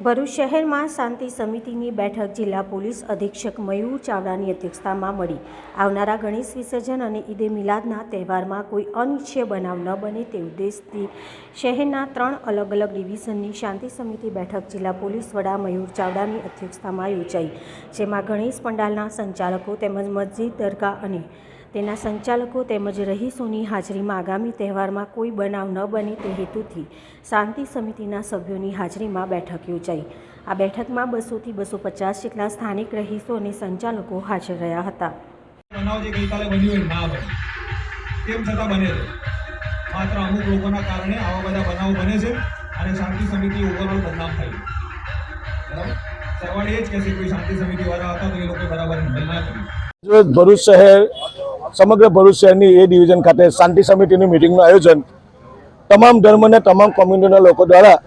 ભરૂચ શહેરમાં શાંતિ સમિતિની બેઠક જિલ્લા પોલીસ અધિક્ષક મયુર ચાવડાની અધ્યક્ષતામાં મળી. આવનારા ગણેશ વિસર્જન અને ઈદે મિલાદના તહેવારમાં કોઈ અનિચ્છનીય બનાવ ન બને તે ઉદ્દેશથી શહેરના ત્રણ અલગ અલગ ડિવિઝનની શાંતિ સમિતિ બેઠક જિલ્લા પોલીસ વડા મયુર ચાવડાની અધ્યક્ષતામાં યોજાઈ, જેમાં ગણેશ પંડાલના સંચાલકો તેમજ મસ્જિદ દરગાહ અને તેના સંચાલકો તેમજ રહીશોની હાજરીમાં આગામી તહેવારમાં કોઈ બનાવ ન બને તે હેતુથી શાંતિ સમિતિના સભ્યોની હાજરીમાં બેઠક યોજાઈ. આ બેઠકમાં બસોથી બસો પચાસ જેટલા સ્થાનિક રહીશો અને સંચાલકો હાજર રહ્યા હતા. બનાવ જે ગઈકાલે બન્યો એ ના બને. તેમ છતાં બને છે. માત્ર અમુક લોકોના કારણે આવા બધા બનાવો બને છે અને શાંતિ સમિતિ ઓવરઓલ બદનામ થાય બરાબર? સવાલ એ જ કે કોઈ શાંતિ સમિતિ વાળા હતા તો એ લોકો બરાબર હેન્ડલ ના કર્યું ભરૂચ શહેર સમગ્ર ભરૂચ શહેરની એ ડિવિઝન ખાતે શાંતિ સમિતિની મિટિંગનું આયોજન તમામ ધર્મને તમામ કોમ્યુનિટીના લોકો દ્વારા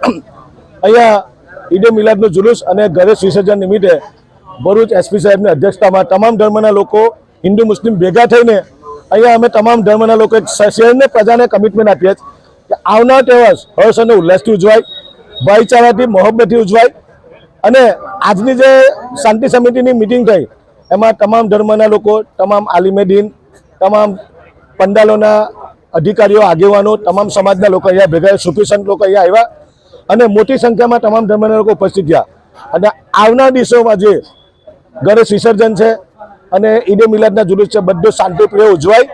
અહીંયા ઈદે મિલાદનું જુલુસ અને ગણેશ વિસર્જન નિમિત્તે ભરૂચ એસપી સાહેબની અધ્યક્ષતામાં તમામ ધર્મના લોકો, હિન્દુ, મુસ્લિમ ભેગા થઈને અહીંયા અમે તમામ ધર્મના લોકો શહેરને પ્રજાને કમિટમેન્ટ આપીએ કે આવનાર તહેવાર હર્ષ અને ઉલ્લાસથી ઉજવાય, ભાઈચારાથી મોહબ્બતથી ઉજવાય અને આજની જે શાંતિ સમિતિની મિટિંગ થઈ, એમાં તમામ ધર્મના લોકો, તમામ આલિમે દીન તમામ પંડાલોના અધિકારીઓ, આગેવાનો, તમામ સમાજના લોકો અહીંયા ભેગા સુફી સંત લોકો અહીંયા આવ્યા અને મોટી સંખ્યામાં તમામ ધર્મના લોકો ઉપસ્થિત થયા. અને આવનાર દિવસોમાં જે ગણેશ વિસર્જન છે અને ઈદે મિલાદના જુલુસ છે, બધું શાંતિપ્રિય ઉજવાય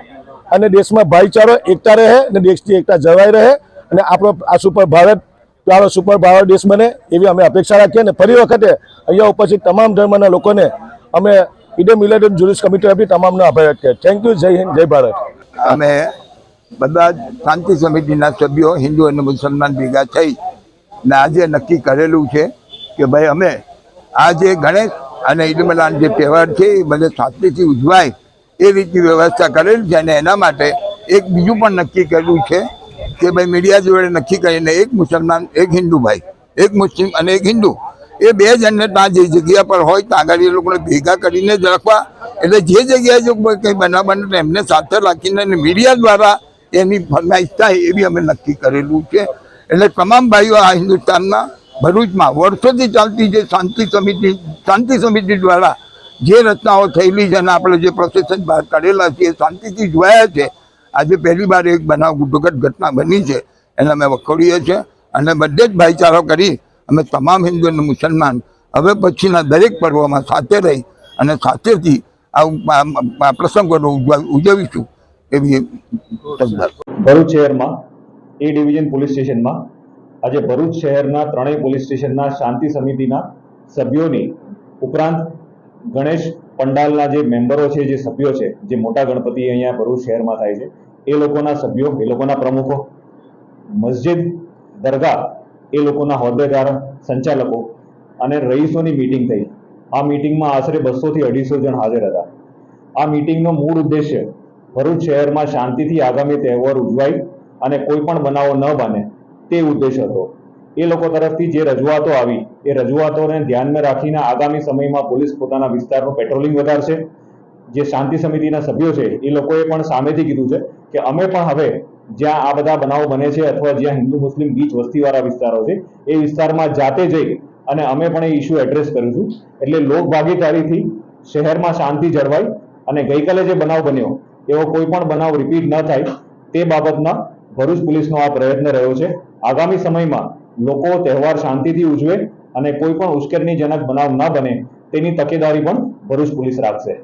અને દેશમાં ભાઈચારો એકતા રહે અને દેશની એકતા જળવાઈ રહે અને આપણો આ સુપર ભારત પ્યારો સુપર ભારત દેશ બને એવી અમે અપેક્ષા રાખીએ અને ફરી વખતે અહીંયા ઉપસ્થિત તમામ ધર્મના લોકોને અમે ઈદે મિલાદ જુલુસ કમિટી આપી તમામનો આભાર કરીએ થેન્ક યુ જય હિન્દ, જય ભારત. અમે બધા શાંતિ સમિતિના સભ્યો હિન્દુ અને મુસલમાન ભેગા થઈ ને આજે નક્કી કરેલું છે કે ભાઈ અમે આ જે ગણેશ અને ઈદ મિલાદ જે તહેવાર છે એ બધે શાંતિથી ઉજવાય એ રીતની વ્યવસ્થા કરેલી છે અને એના માટે એક બીજું પણ નક્કી કરેલું છે કે ભાઈ મીડિયા જોડે નક્કી કરીને એક મુસલમાન, એક હિન્દુ ભાઈ એક મુસ્લિમ અને એક હિન્દુ એ બે ત્યાં જે જગ્યા પર હોય ત્યાં આગળ એ લોકોને ભેગા કરીને જ રાખવા. એટલે જે જગ્યાએ જો કંઈ બનાવવાનું એમને સાથે રાખીને અને મીડિયા દ્વારા એની ફરમાઈશ થાય એ બી અમે નક્કી કરેલું છે. એટલે તમામ ભાઈઓ આ હિન્દુસ્તાનના ભરૂચમાં વર્ષોથી ચાલતી જે શાંતિ સમિતિ શાંતિ સમિતિ દ્વારા જે રચનાઓ થયેલી છે અને આપણે જે પ્રોસેસન બહાર કાઢેલા છે એ શાંતિથી જોયા છે. આજે પહેલી વાર એક બનાવ દુઃખદ ઘટના બની છે. એને અમે વખોડીએ છીએ. અને બધે જ ભાઈચારો કરી અમે તમામ હિન્દુ અને મુસલમાન હવે પછીના દરેક પર્વમાં સાથે રહી અને સાથેથી આ પ્રસંગોનો ઉજવા, ઉજવીશું એવી ભરૂચ શહેરમાં એ ડિવિઝન પોલીસ સ્ટેશનમાં આજે ભરૂચ શહેરના ત્રણેય પોલીસ સ્ટેશનના શાંતિ સમિતિના સભ્યોની ઉપરાંત ગણેશ પંડાલના જે મેમ્બરો છે, જે સભ્યો છે, જે મોટા ગણપતિ અહીંયા ભરૂચ શહેરમાં થાય છે, એ લોકોના સભ્યો, એ લોકોના પ્રમુખો, મસ્જિદ દરગાહ એ લોકોના હોદ્દેદાર સંચાલકો અને રહીશોની મિટિંગ થઈ. આ મિટિંગમાં આશરે બસોથી અઢીસો જણ હાજર હતા. આ મિટિંગનો મૂળ ઉદ્દેશ્ય ભરૂચ શહેરમાં શાંતિથી આગામી તહેવાર ઉજવાય અને કોઈ પણ બનાવો ન બને તે ઉદ્દેશ હતો. એ લોકો તરફથી જે રજૂઆતો આવી, એ રજૂઆતોને ધ્યાનમાં રાખીને આગામી સમયમાં પોલીસ પોતાના વિસ્તારનું પેટ્રોલિંગ વધારશે. જે શાંતિ સમિતિના સભ્યો છે, એ લોકોએ પણ સામેથી કીધું છે કે અમે પણ હવે જ્યાં આ બધા બનાવો બને છે અથવા જ્યાં હિન્દુ, મુસ્લિમ ગીચ વસ્તીવાળા વિસ્તારો છે, એ વિસ્તારમાં જાતે જઈ અને અમે પણ એ ઇસ્યુ એડ્રેસ કરીશું એટલે લોકભાગીદારીથી શહેરમાં શાંતિ જળવાય અને ગઈકાલે જે બનાવ બન્યો, એવો કોઈ પણ બનાવ રિપીટ ન થાય, તે બાબતના ભરૂચ પોલીસનો આ પ્રયત્ન રહ્યો છે. આગામી સમયમાં લોકો તહેવાર શાંતિથી ઉજવે અને કોઈ પણ ઉશ્કેરણીજનક બનાવ ન બને, તેની તકેદારી પણ ભરૂચ પોલીસ રાખશે.